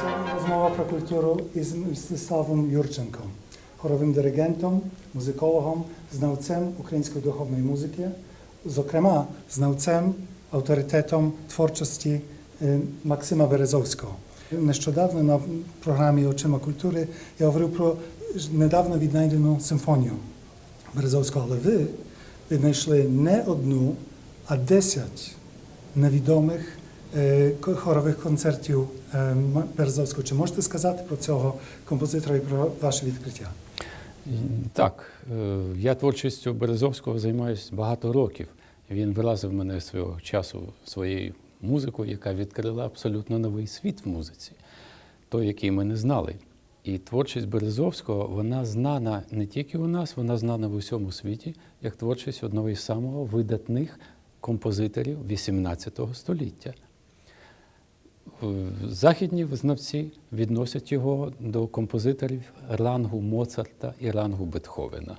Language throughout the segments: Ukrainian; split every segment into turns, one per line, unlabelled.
Це розмова про культуру із Мстиславом Юрченком, хоровим диригентом, музикологом, знавцем української духовної музики, зокрема знавцем, авторитетом творчості Максима Березовського. Нещодавно на програмі Очима культури я говорив про недавно віднайдену симфонію Березовського, але ви віднайшли не одну, а десять невідомих хорових концертів Березовського. Чи можете сказати про цього композитора і про ваше відкриття?
Так, я творчістю Березовського займаюся багато років. Він вразив мене свого часу своєю музикою, яка відкрила абсолютно новий світ в музиці, той, який ми не знали. І творчість Березовського вона знана не тільки у нас, вона знана в усьому світі як творчість одного із самого видатних композиторів XVIII століття. Західні знавці відносять його до композиторів рангу Моцарта і рангу Бетховена.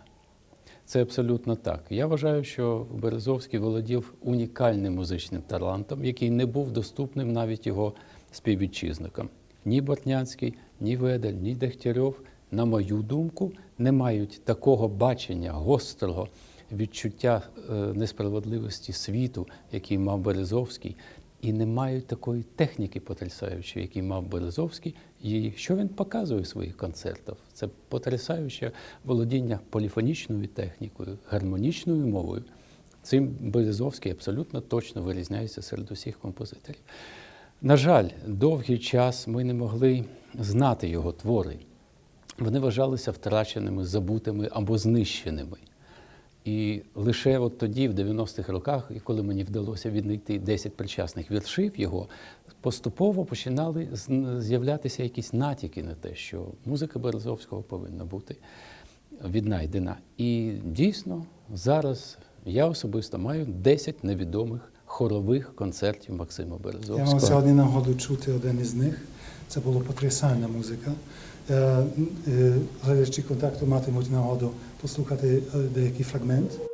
Це абсолютно так. Я вважаю, що Березовський володів унікальним музичним талантом, який не був доступним навіть його співвітчизникам. Ні Бортнянський, ні Ведель, ні Дегтярьов, на мою думку, не мають такого бачення гострого відчуття е, несправедливості світу, який мав Березовський, і не мають такої техніки потрясаючої, який мав Березовський. І що він показує в своїх концертах? Це потрясаюче володіння поліфонічною технікою, гармонічною мовою. Цим Березовський абсолютно точно вирізняється серед усіх композиторів. На жаль, довгий час ми не могли знати його твори. Вони вважалися втраченими, забутими або знищеними. І лише от тоді, в 90-х роках, і коли мені вдалося віднайти 10 причасних віршів його, поступово починали з'являтися якісь натяки на те, що музика Березовського повинна бути віднайдена. І дійсно зараз я особисто маю 10 невідомих хорових концертів Максима Березовського.
Я мав сьогодні нагоду чути один із них. Це була потрясальна музика. Е, е, Глядачі контакту матимуть нагоду послухати е, деякий фрагмент.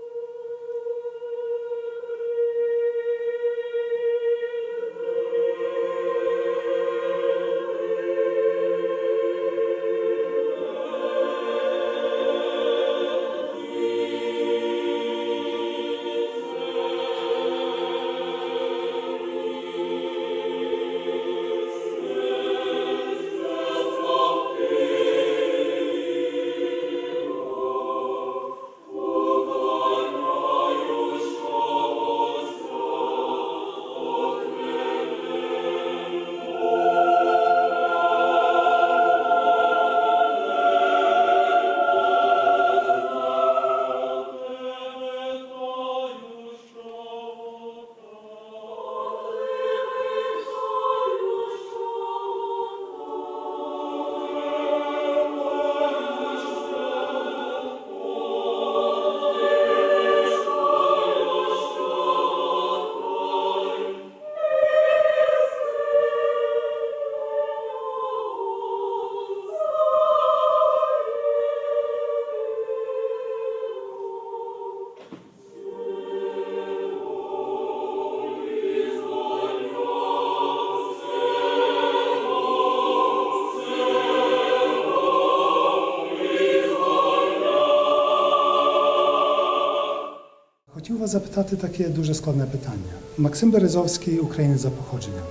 Хотів запитати таке дуже складне питання. Максим Березовський українець за походженням.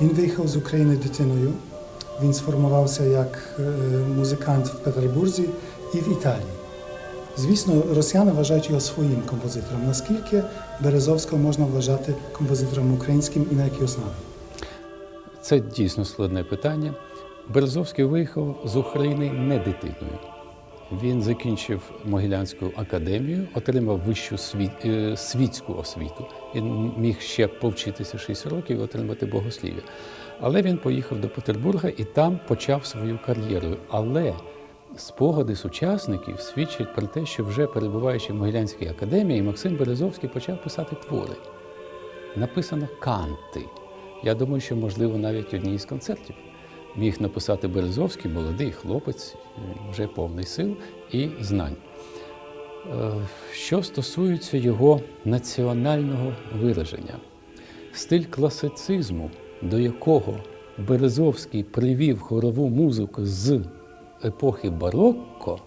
Він виїхав з України дитиною. Він сформувався як е, музикант в Петербурзі і в Італії. Звісно, росіяни вважають його своїм композитором. Наскільки Березовського можна вважати композитором українським і на якій основі?
Це дійсно складне питання. Березовський виїхав з України не дитиною. Він закінчив Могилянську академію, отримав вищу світ, е, світську освіту. Він міг ще повчитися 6 років і отримати богослів'я. Але він поїхав до Петербурга і там почав свою кар'єру. Але спогади сучасників свідчать про те, що вже перебуваючи в Могилянській академії, Максим Березовський почав писати твори написано канти. Я думаю, що можливо навіть одній із концертів міг написати Березовський, молодий хлопець, вже повний сил і знань. Е, Що стосується його національного вираження, стиль класицизму, до якого Березовський привів хорову музику з епохи барокко,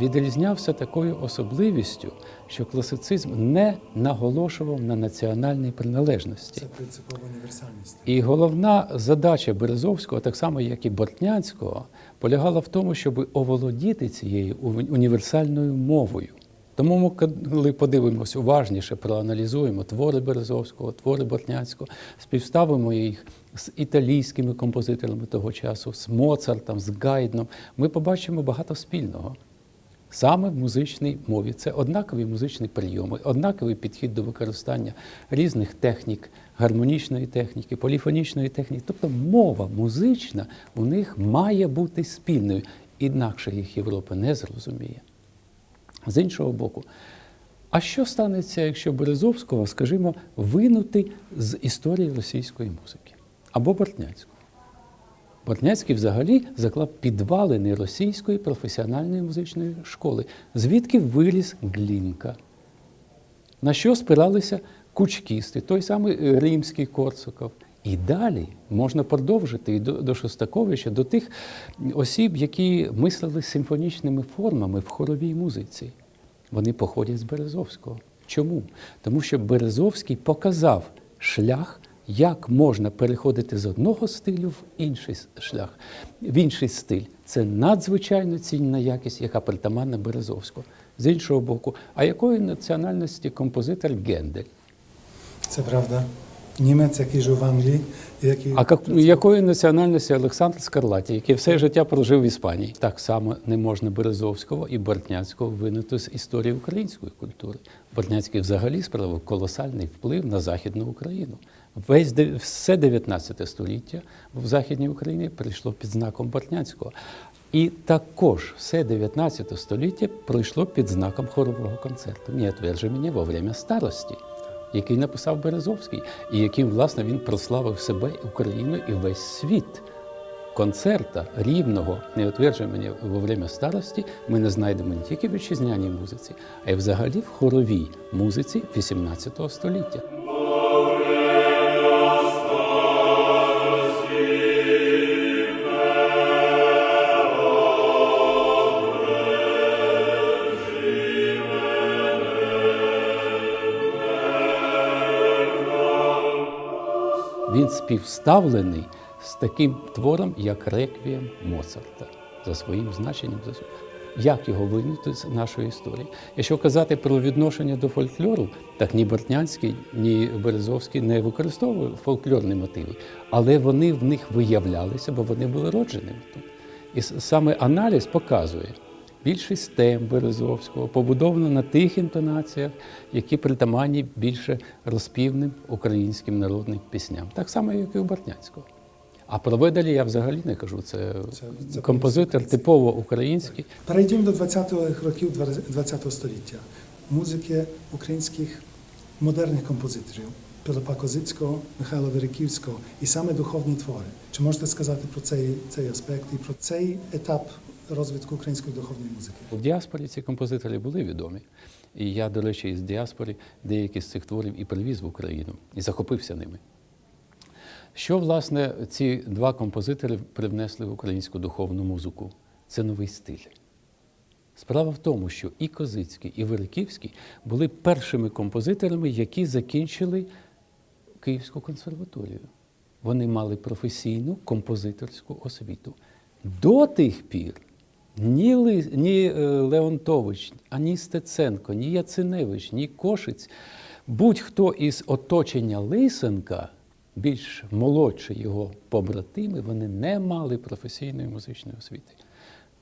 відрізнявся такою особливістю, що класицизм не наголошував на національній приналежності.
Це принципова універсальність.
І головна задача Березовського, так само як і Бортнянського, полягала в тому, щоб оволодіти цією уні- універсальною мовою. Тому ми, коли подивимось уважніше, проаналізуємо твори Березовського, твори Бортнянського, співставимо їх з італійськими композиторами того часу, з Моцартом, з Гайдном, ми побачимо багато спільного. Саме в музичній мові це однакові музичні прийоми, однаковий підхід до використання різних технік, гармонічної техніки, поліфонічної техніки. Тобто мова музична у них має бути спільною, інакше їх Європа не зрозуміє. З іншого боку, а що станеться, якщо Березовського, скажімо, винути з історії російської музики або Бортнянського? Бортняцький взагалі заклав підвалини російської професіональної музичної школи, звідки виріс Глінка. На що спиралися кучкісти, той самий е, римський Корсаков. І далі можна продовжити і до, до Шостаковича, до тих осіб, які мислили симфонічними формами в хоровій музиці. Вони походять з Березовського. Чому? Тому що Березовський показав шлях, як можна переходити з одного стилю в інший шлях, в інший стиль. Це надзвичайно цінна якість, яка притаманна Березовського. З іншого боку, а якої національності композитор Гендель?
Це правда. Німець, який жив в Англії, який
А як, якої національності Олександр Скарлаті, який все життя прожив в Іспанії? Так само не можна Березовського і Бортняцького винути з історії української культури. Бортняцький взагалі справив колосальний вплив на Західну Україну. Весь все 19 століття в Західній Україні прийшло під знаком Бортняцького. І також все 19 століття пройшло під знаком хорового концерту. «Не отвержи мене во время старості який написав Березовський, і яким, власне, він прославив себе, Україну і весь світ. Концерта рівного не мене во время старості. Ми не знайдемо не тільки в вітчизняній музиці, а й взагалі в хоровій музиці XVIII століття. Співставлений з таким твором, як Реквієм Моцарта, за своїм значенням. Як його винути з нашої історії? Якщо казати про відношення до фольклору, так ні Бортнянський, ні Березовський не використовували фольклорні мотиви, але вони в них виявлялися, бо вони були родженими тут. І саме аналіз показує, більшість тем Березовського побудовано на тих інтонаціях, які притаманні більше розпівним українським народним пісням, так само, як і у Бортнянського. А про Ведалі я взагалі не кажу. Це,
Це- це
композитор типово український.
Перейдімо до 20-х років 20-го століття. Музики українських модерних композиторів Пилипа Козицького, Михайла Вериківського і саме духовні твори. Чи можете сказати про цей, цей аспект і про цей етап розвитку української духовної музики?
В діаспорі ці композитори були відомі. І я, до речі, із діаспори деякі з цих творів і привіз в Україну і захопився ними. Що, власне, ці два композитори привнесли в українську духовну музику? Це новий стиль. Справа в тому, що і Козицький, і Великівський були першими композиторами, які закінчили Київську консерваторію. Вони мали професійну композиторську освіту. До тих пір ні, ні е, Леонтович, ані Стеценко, ні Яциневич, ні Кошиць, будь-хто із оточення Лисенка, більш молодші його побратими, вони не мали професійної музичної освіти.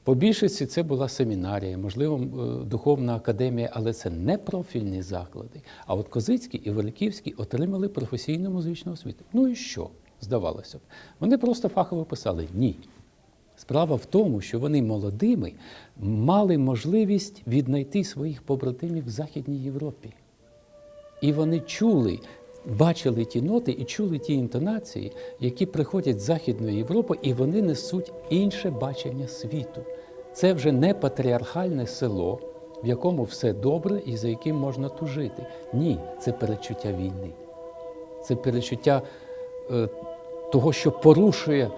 По більшості це була семінарія, можливо, е, духовна академія, але це не профільні заклади. А от Козицький і Великівський отримали професійну музичну освіту. Ну і що? Здавалося б. Вони просто фахово писали ні. Справа в тому, що вони молодими мали можливість віднайти своїх побратимів в Західній Європі. І вони чули бачили ті ноти і чули ті інтонації, які приходять з Західної Європи, і вони несуть інше бачення світу. Це вже не патріархальне село, в якому все добре і за яким можна тужити. Ні, це перечуття війни. Це перечуття е, того, що порушує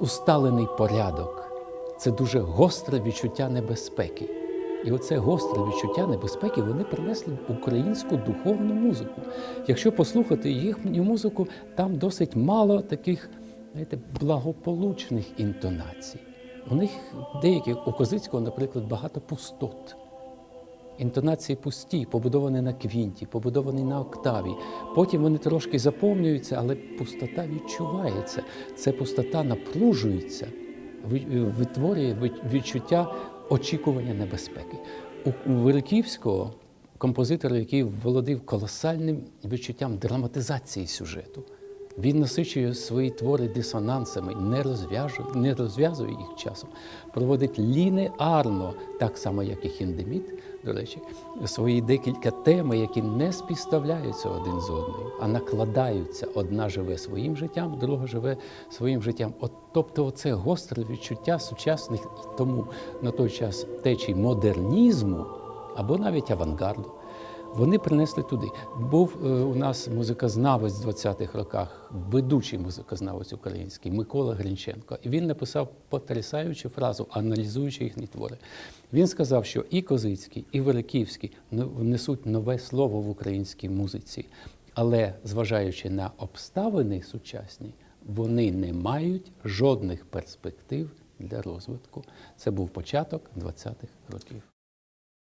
усталений порядок. Це дуже гостре відчуття небезпеки. І оце гостре відчуття небезпеки вони принесли в українську духовну музику. Якщо послухати їхню музику, там досить мало таких знаєте, благополучних інтонацій. У них деяких у Козицького, наприклад, багато пустот. Інтонації пусті, побудовані на квінті, побудовані на октаві. Потім вони трошки заповнюються, але пустота відчувається. Це пустота напружується, е, витворює відчуття очікування небезпеки. У Великівського композитора, який володів колосальним відчуттям драматизації сюжету. Він насичує свої твори дисонансами, не розв'яжує, не розв'язує їх часом, проводить лінеарно, так само, як і Хіндеміт, до речі, свої декілька теми, які не співставляються один з одною, а накладаються. Одна живе своїм життям, друга живе своїм життям. От, тобто, це гостре відчуття сучасних тому на той час течій модернізму або навіть авангарду. Вони принесли туди. Був е, у нас музикознавець в 20-х роках, ведучий музикознавець український Микола Гринченко. І він написав потрясаючу фразу, аналізуючи їхні твори. Він сказав, що і Козицький, і Великівський ну, несуть нове слово в українській музиці, але зважаючи на обставини сучасні, вони не мають жодних перспектив для розвитку. Це був початок 20-х років.